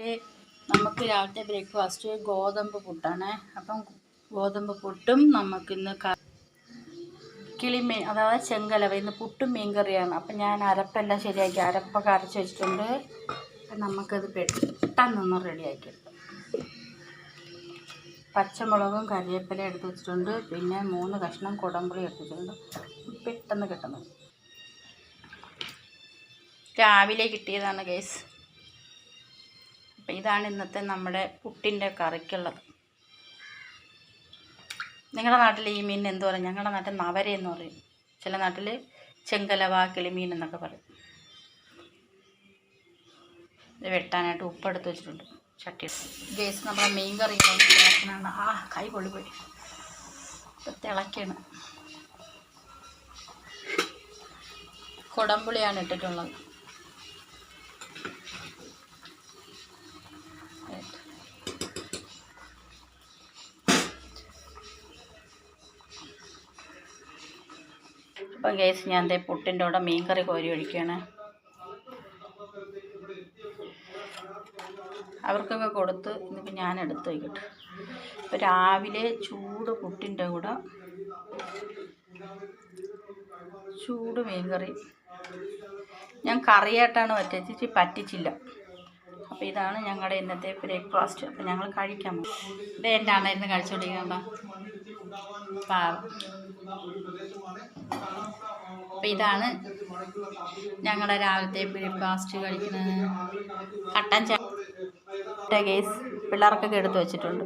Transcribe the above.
ഏ, നമുക്ക് രാവിലത്തെ ബ്രേക്ക്ഫാസ്റ്റ് ഗോതമ്പ് പുട്ടാണ്. അപ്പം ഗോതമ്പ് പുട്ടും നമുക്കിന്ന് കിളിമീൻ അതായത് ചെങ്കലവ ഇന്ന് പുട്ടും മീൻ കറിയാണ് അപ്പം ഞാൻ അരപ്പെല്ലാം ശരിയാക്കി അരപ്പൊക്കെ അരച്ച് വെച്ചിട്ടുണ്ട്. നമുക്കത് പെട്ടെന്നൊന്ന് റെഡിയാക്കി പച്ചമുളകും കറിവേപ്പില എടുത്ത് വെച്ചിട്ടുണ്ട്. പിന്നെ മൂന്ന് കഷ്ണം കുടംപുളി എടുത്ത് വെച്ചിട്ടുണ്ട്. പെട്ടെന്ന് കിട്ടുന്നത്. രാവിലെ കിട്ടിയതാണ് കേസ് അപ്പം ഇതാണ് ഇന്നത്തെ നമ്മുടെ പുട്ടിന്റെ കറിക്കുള്ളത്. നിങ്ങളുടെ നാട്ടിൽ ഈ മീൻ എന്ത് പറയും? ഞങ്ങളുടെ നാട്ടിൽ നവര എന്ന് പറയും. ചില നാട്ടിൽ ചെങ്കലവ കിളിമീൻ എന്നൊക്കെ പറയും. ഇത് വെട്ടാനായിട്ട് ഉപ്പെടുത്ത് വെച്ചിട്ടുണ്ട്. ചട്ടി ഗേസ് നമ്മുടെ മീൻ കറി തിളക്കണുണ്ട് ആ കൈ പൊള്ളിപ്പോയി. ഇപ്പം തിളക്കാണ് കുടംപുളിയാണ് ഇട്ടിട്ടുള്ളത്. അപ്പം കേസ് ഞാൻ ദേ പുട്ടിന്റെ കൂടെ മീൻകറി കോരി ഒഴിക്കുകയാണ്. അവർക്കൊക്കെ കൊടുത്ത് ഇന്നിപ്പോൾ ഞാൻ എടുത്ത് വയ്ക്കട്ടെ. ഇപ്പം രാവിലെ ചൂട് പുട്ടിന്റെ കൂടെ ചൂട് മീൻകറി. ഞാൻ കറിയായിട്ടാണ് ഇച്ചിരി പറ്റിച്ചില്ല. അപ്പോൾ ഇതാണ് ഞങ്ങളുടെ ഇന്നത്തെ ബ്രേക്ക്ഫാസ്റ്റ്. അപ്പോൾ ഞങ്ങൾ കഴിക്കാൻ പോകും ഇത് എന്റെ അണ്ണയിരുന്ന് കഴിച്ചുകൊണ്ടിരിക്കണ്ട പാവം. അപ്പോൾ ഇതാണ് ഞങ്ങളുടെ രാവിലത്തെ ബ്രേക്ക്ഫാസ്റ്റ് കഴിക്കുന്നത്. കട്ടൻ ചായ കേസ് പിള്ളേർക്കൊക്കെ എടുത്തു വെച്ചിട്ടുണ്ട്.